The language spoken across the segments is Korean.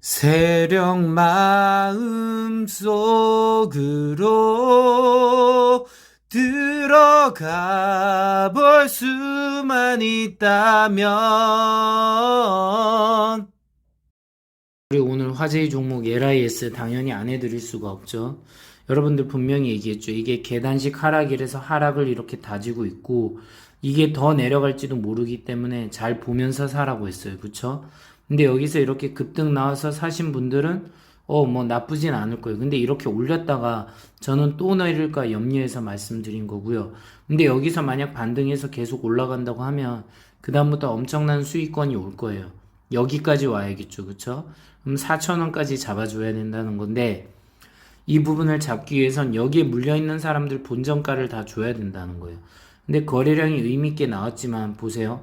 세령 마음 속으로 들어가 볼 수만 있다면 우리 오늘 화제의 종목 LIS 당연히 안 해드릴 수가 없죠. 여러분들 분명히 얘기했죠. 이게 계단식 하락이라서 하락을 이렇게 다지고 있고 이게 더 내려갈지도 모르기 때문에 잘 보면서 사라고 했어요. 그쵸? 근데 여기서 이렇게 급등 나와서 사신 분들은 어 뭐 나쁘진 않을 거예요. 근데 이렇게 올렸다가 저는 또 내릴까 염려해서 말씀드린 거고요. 근데 여기서 만약 반등해서 계속 올라간다고 하면 그다음부터 엄청난 수익권이 올 거예요. 여기까지 와야겠죠. 그쵸? 그럼 4천원까지 잡아줘야 된다는 건데 이 부분을 잡기 위해선 여기에 물려있는 사람들 본전가를 다 줘야 된다는 거예요. 근데 거래량이 의미있게 나왔지만 보세요.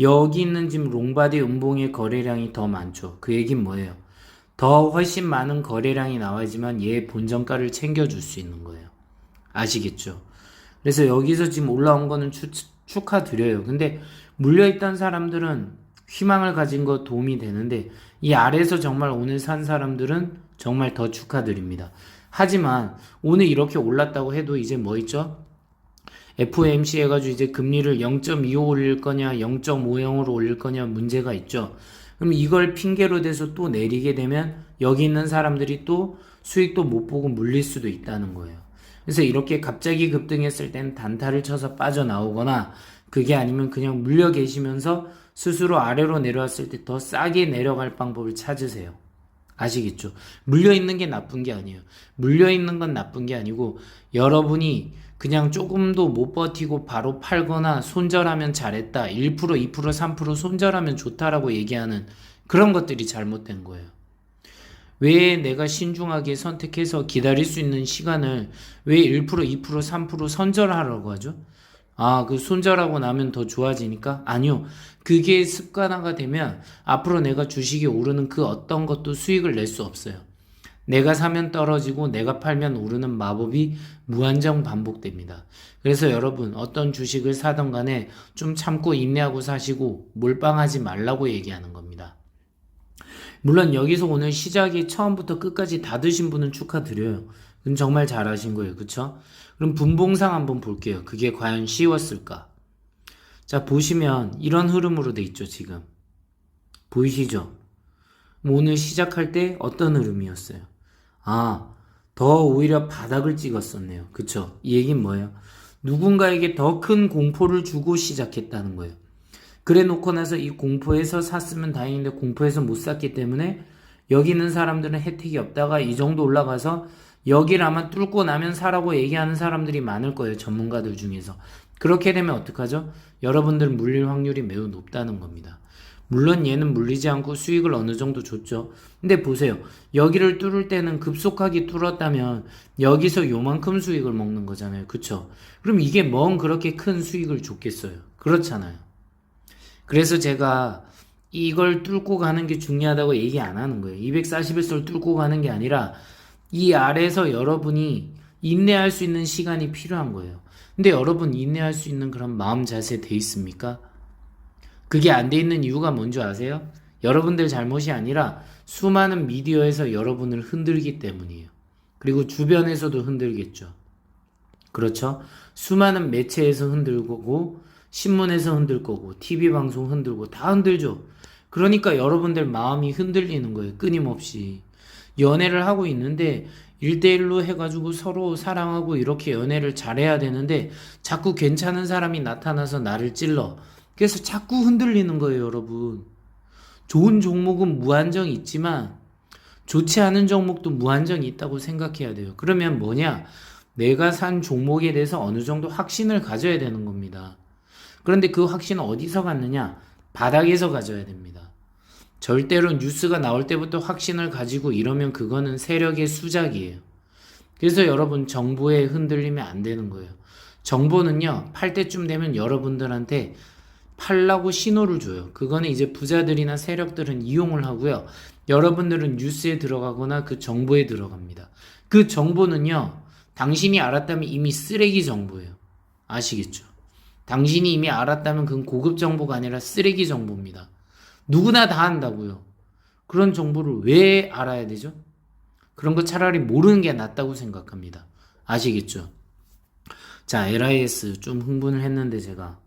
여기 있는 지금 롱바디 음봉의 거래량이 더 많죠. 그 얘긴 뭐예요? 더 훨씬 많은 거래량이 나와야지만 얘 본전가를 챙겨줄 수 있는 거예요. 아시겠죠? 그래서 여기서 지금 올라온 거는 추, 축하드려요. 근데 물려있던 사람들은 희망을 가진 거 도움이 되는데 이 아래에서 정말 오늘 산 사람들은 정말 더 축하드립니다. 하지만 오늘 이렇게 올랐다고 해도 이제 뭐 있죠? FOMC 해가지고 이제 금리를 0.25 올릴 거냐, 0.50으로 올릴 거냐 문제가 있죠. 그럼 이걸 핑계로 대서 또 내리게 되면 여기 있는 사람들이 또 수익도 못 보고 물릴 수도 있다는 거예요. 그래서 이렇게 갑자기 급등했을 땐 단타를 쳐서 빠져나오거나 그게 아니면 그냥 물려 계시면서 스스로 아래로 내려왔을 때 더 싸게 내려갈 방법을 찾으세요. 아시겠죠? 물려 있는 게 나쁜 게 아니에요. 물려 있는 건 나쁜 게 아니고 여러분이 그냥 조금도 못 버티고 바로 팔거나 손절하면 잘했다. 1%, 2%, 3% 손절하면 좋다라고 얘기하는 그런 것들이 잘못된 거예요. 왜 내가 신중하게 선택해서 기다릴 수 있는 시간을 왜 1%, 2%, 3% 선절하라고 하죠? 아, 그 손절하고 나면 더 좋아지니까? 아니요. 그게 습관화가 되면 앞으로 내가 주식이 오르는 그 어떤 것도 수익을 낼 수 없어요. 내가 사면 떨어지고 내가 팔면 오르는 마법이 무한정 반복됩니다. 그래서 여러분 어떤 주식을 사던 간에 좀 참고 인내하고 사시고 몰빵하지 말라고 얘기하는 겁니다. 물론 여기서 오늘 시작이 처음부터 끝까지 다 드신 분은 축하드려요. 그럼 정말 잘하신 거예요. 그쵸? 그럼 분봉상 한번 볼게요. 그게 과연 쉬웠을까? 자, 보시면 이런 흐름으로 돼 있죠, 지금. 보이시죠? 뭐 오늘 시작할 때 어떤 흐름이었어요? 아, 더 오히려 바닥을 찍었었네요. 그쵸? 이 얘기는 뭐예요? 누군가에게 더 큰 공포를 주고 시작했다는 거예요. 그래 놓고 나서 이 공포에서 샀으면 다행인데 공포에서 못 샀기 때문에 여기 있는 사람들은 혜택이 없다가 이 정도 올라가서 여기를 아마 뚫고 나면 사라고 얘기하는 사람들이 많을 거예요. 전문가들 중에서. 그렇게 되면 어떡하죠? 여러분들 물릴 확률이 매우 높다는 겁니다. 물론 얘는 물리지 않고 수익을 어느 정도 줬죠. 근데 보세요. 여기를 뚫을 때는 급속하게 뚫었다면 여기서 요만큼 수익을 먹는 거잖아요. 그쵸? 그럼 이게 뭔 그렇게 큰 수익을 줬겠어요. 그렇잖아요. 그래서 제가 이걸 뚫고 가는 게 중요하다고 얘기 안 하는 거예요. 241설 뚫고 가는 게 아니라 이 아래에서 여러분이 인내할 수 있는 시간이 필요한 거예요. 근데 여러분 인내할 수 있는 그런 마음 자세 돼 있습니까? 그게 안 돼 있는 이유가 뭔지 아세요? 여러분들 잘못이 아니라 수많은 미디어에서 여러분을 흔들기 때문이에요. 그리고 주변에서도 흔들겠죠. 그렇죠? 수많은 매체에서 흔들고 신문에서 흔들 거고 TV 방송 흔들고 다 흔들죠. 그러니까 여러분들 마음이 흔들리는 거예요. 끊임없이. 연애를 하고 있는데 1대1로 해가지고 서로 사랑하고 이렇게 연애를 잘해야 되는데 자꾸 괜찮은 사람이 나타나서 나를 찔러. 그래서 자꾸 흔들리는 거예요, 여러분. 좋은 종목은 무한정 있지만 좋지 않은 종목도 무한정 있다고 생각해야 돼요. 그러면 뭐냐? 내가 산 종목에 대해서 어느 정도 확신을 가져야 되는 겁니다. 그런데 그 확신은 어디서 갖느냐? 바닥에서 가져야 됩니다. 절대로 뉴스가 나올 때부터 확신을 가지고 이러면 그거는 세력의 수작이에요. 그래서 여러분 정보에 흔들리면 안 되는 거예요. 정보는요, 팔 때쯤 되면 여러분들한테 팔라고 신호를 줘요. 그거는 이제 부자들이나 세력들은 이용을 하고요. 여러분들은 뉴스에 들어가거나 그 정보에 들어갑니다. 그 정보는요, 당신이 알았다면 이미 쓰레기 정보예요. 아시겠죠? 당신이 이미 알았다면 그건 고급 정보가 아니라 쓰레기 정보입니다. 누구나 다 한다고요. 그런 정보를 왜 알아야 되죠? 그런 거 차라리 모르는 게 낫다고 생각합니다. 아시겠죠? 자, LIS 좀 흥분을 했는데 제가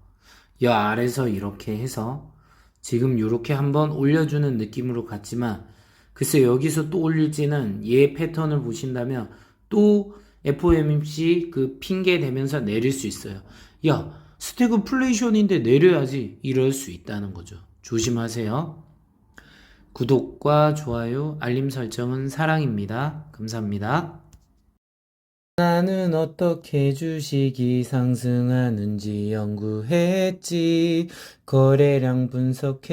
여 아래서 이렇게 해서 지금 이렇게 한번 올려주는 느낌으로 갔지만 글쎄 여기서 또 올릴지는 얘 패턴을 보신다면 또 FOMC 그 핑계 대면서 내릴 수 있어요. 야, 스태그플레이션인데 내려야지 이럴 수 있다는 거죠. 조심하세요. 구독과 좋아요, 알림 설정은 사랑입니다. 감사합니다. 나는 어떻게 주식이 상승하는지 연구했지. 거래량 분석해봤지.